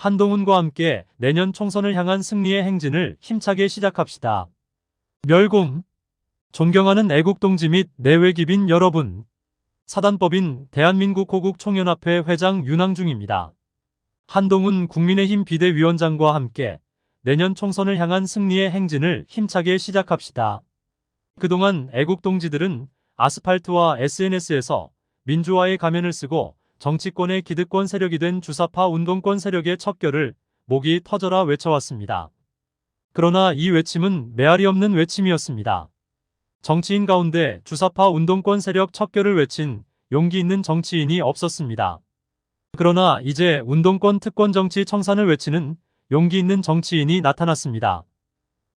한동훈과 함께 내년 총선을 향한 승리의 행진을 힘차게 시작합시다. 멸공 존경하는 애국동지 및 내외 기빈 여러분 사단법인 대한민국 호국 총연합회 회장 윤항중입니다. 한동훈 국민의힘 비대위원장과 함께 내년 총선을 향한 승리의 행진을 힘차게 시작합시다. 그동안 애국동지들은 아스팔트와 SNS에서 민주화의 가면을 쓰고 정치권의 기득권 세력이 된 주사파 운동권 세력의 척결을 목이 터져라 외쳐왔습니다. 그러나 이 외침은 메아리 없는 외침이었습니다. 정치인 가운데 주사파 운동권 세력 척결을 외친 용기 있는 정치인이 없었습니다. 그러나 이제 운동권 특권 정치 청산을 외치는 용기 있는 정치인이 나타났습니다.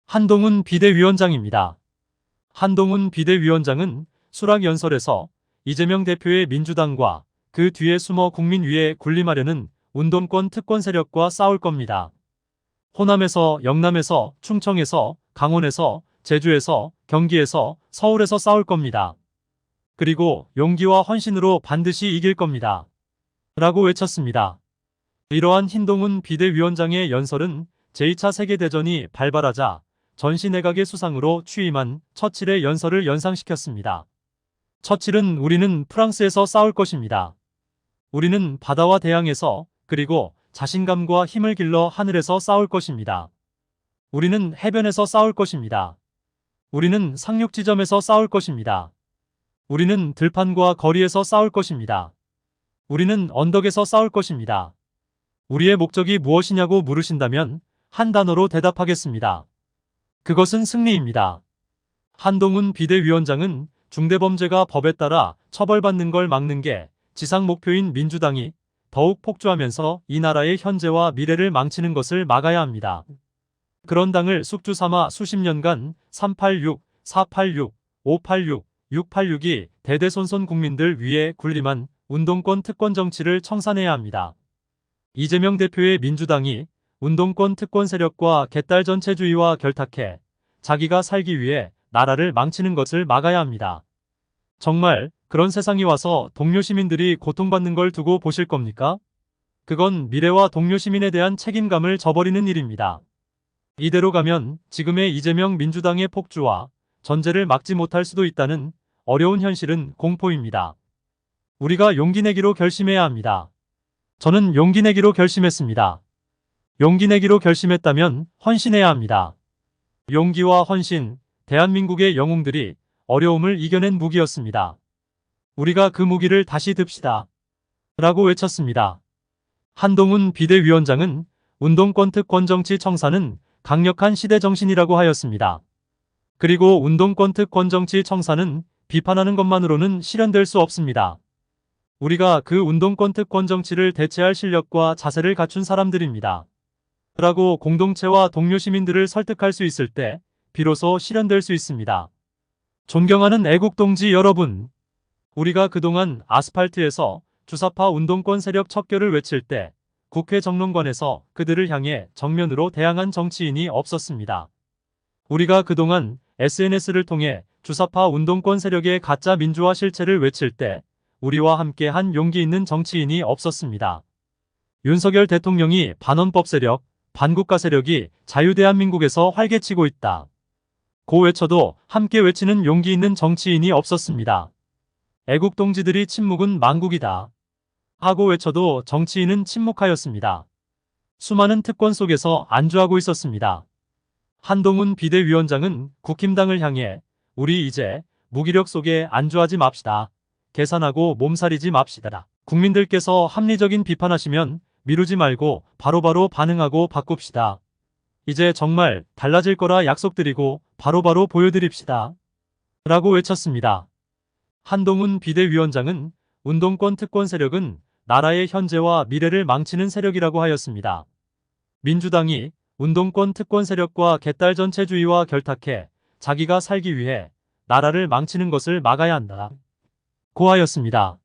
한동훈 비대위원장입니다. 한동훈 비대위원장은 수락연설에서 이재명 대표의 민주당과 그 뒤에 숨어 국민 위에 군림하려는 운동권 특권 세력과 싸울 겁니다. 호남에서, 영남에서, 충청에서, 강원에서, 제주에서, 경기에서, 서울에서 싸울 겁니다. 그리고 용기와 헌신으로 반드시 이길 겁니다. 라고 외쳤습니다. 이러한 흰동훈 비대위원장의 연설은 제2차 세계대전이 발발하자 전시내각의 수상으로 취임한 처칠의 연설을 연상시켰습니다. 처칠은 우리는 프랑스에서 싸울 것입니다. 우리는 바다와 대양에서 그리고 자신감과 힘을 길러 하늘에서 싸울 것입니다. 우리는 해변에서 싸울 것입니다. 우리는 상륙 지점에서 싸울 것입니다. 우리는 들판과 거리에서 싸울 것입니다. 우리는 언덕에서 싸울 것입니다. 우리의 목적이 무엇이냐고 물으신다면 한 단어로 대답하겠습니다. 그것은 승리입니다. 한동훈 비대위원장은 중대범죄가 법에 따라 처벌받는 걸 막는 게 지상 목표인 민주당이 더욱 폭주하면서 이 나라의 현재와 미래를 망치는 것을 막아야 합니다. 그런 당을 숙주 삼아 수십 년간 386, 486, 586, 686이 대대손손 국민들 위에 군림한 운동권 특권 정치를 청산해야 합니다. 이재명 대표의 민주당이 운동권 특권 세력과 개딸 전체주의와 결탁해 자기가 살기 위해 나라를 망치는 것을 막아야 합니다. 정말 그런 세상이 와서 동료 시민들이 고통받는 걸 두고 보실 겁니까? 그건 미래와 동료 시민에 대한 책임감을 저버리는 일입니다. 이대로 가면 지금의 이재명 민주당의 폭주와 전제를 막지 못할 수도 있다는 어려운 현실은 공포입니다. 우리가 용기 내기로 결심해야 합니다. 저는 용기 내기로 결심했습니다. 용기 내기로 결심했다면 헌신해야 합니다. 용기와 헌신, 대한민국의 영웅들이 어려움을 이겨낸 무기였습니다. 우리가 그 무기를 다시 듭시다. 라고 외쳤습니다. 한동훈 비대위원장은 운동권 특권 정치 청사는 강력한 시대 정신이라고 하였습니다. 그리고 운동권 특권 정치 청사는 비판하는 것만으로는 실현될 수 없습니다. 우리가 그 운동권 특권 정치를 대체할 실력과 자세를 갖춘 사람들입니다. 라고 공동체와 동료 시민들을 설득할 수 있을 때 비로소 실현될 수 있습니다. 존경하는 애국동지 여러분, 우리가 그동안 아스팔트에서 주사파 운동권 세력 척결을 외칠 때 국회 정론관에서 그들을 향해 정면으로 대항한 정치인이 없었습니다. 우리가 그동안 SNS를 통해 주사파 운동권 세력의 가짜 민주화 실체를 외칠 때 우리와 함께 한 용기 있는 정치인이 없었습니다. 윤석열 대통령이 반헌법 세력, 반국가 세력이 자유대한민국에서 활개치고 있다. 고 외쳐도 함께 외치는 용기 있는 정치인이 없었습니다. 애국 동지들이 침묵은 망국이다. 하고 외쳐도 정치인은 침묵하였습니다. 수많은 특권 속에서 안주하고 있었습니다. 한동훈 비대위원장은 국힘당을 향해 우리 이제 무기력 속에 안주하지 맙시다. 계산하고 몸살이지 맙시다. 국민들께서 합리적인 비판하시면 미루지 말고 바로바로 반응하고 바꿉시다. 이제 정말 달라질 거라 약속드리고 바로바로 보여드립시다. 라고 외쳤습니다. 한동훈 비대위원장은 운동권 특권 세력은 나라의 현재와 미래를 망치는 세력이라고 하였습니다. 민주당이 운동권 특권 세력과 개딸 전체주의와 결탁해 자기가 살기 위해 나라를 망치는 것을 막아야 한다. 고하였습니다.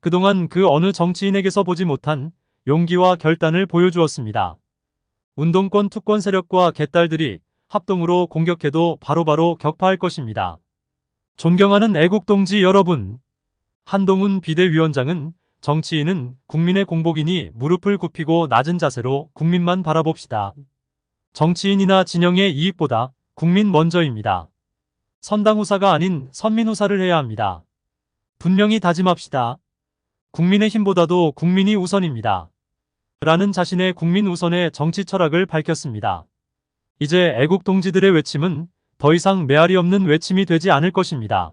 그동안 그 어느 정치인에게서 보지 못한 용기와 결단을 보여주었습니다. 운동권 투권 세력과 개딸들이 합동으로 공격해도 바로바로 격파할 것입니다. 존경하는 애국동지 여러분, 한동훈 비대위원장은 정치인은 국민의 공복이니 무릎을 굽히고 낮은 자세로 국민만 바라봅시다. 정치인이나 진영의 이익보다 국민 먼저입니다. 선당후사가 아닌 선민후사를 해야 합니다. 분명히 다짐합시다. 국민의 힘보다도 국민이 우선입니다. 라는 자신의 국민 우선의 정치 철학을 밝혔습니다. 이제 애국 동지들의 외침은 더 이상 메아리 없는 외침이 되지 않을 것입니다.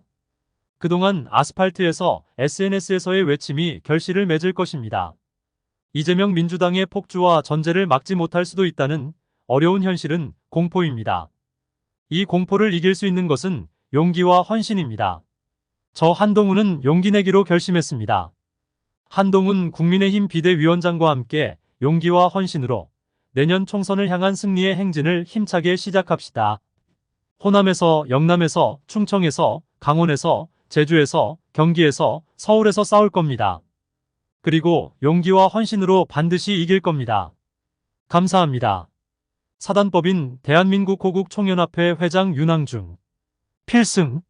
그동안 아스팔트에서 SNS에서의 외침이 결실을 맺을 것입니다. 이재명 민주당의 폭주와 전제를 막지 못할 수도 있다는 어려운 현실은 공포입니다. 이 공포를 이길 수 있는 것은 용기와 헌신입니다. 저 한동훈은 용기 내기로 결심했습니다. 한동훈 국민의힘 비대위원장과 함께 용기와 헌신으로 내년 총선을 향한 승리의 행진을 힘차게 시작합시다. 호남에서, 영남에서, 충청에서, 강원에서, 제주에서, 경기에서, 서울에서 싸울 겁니다. 그리고 용기와 헌신으로 반드시 이길 겁니다. 감사합니다. 사단법인 대한민국 호국 총연합회 회장 윤항중 필승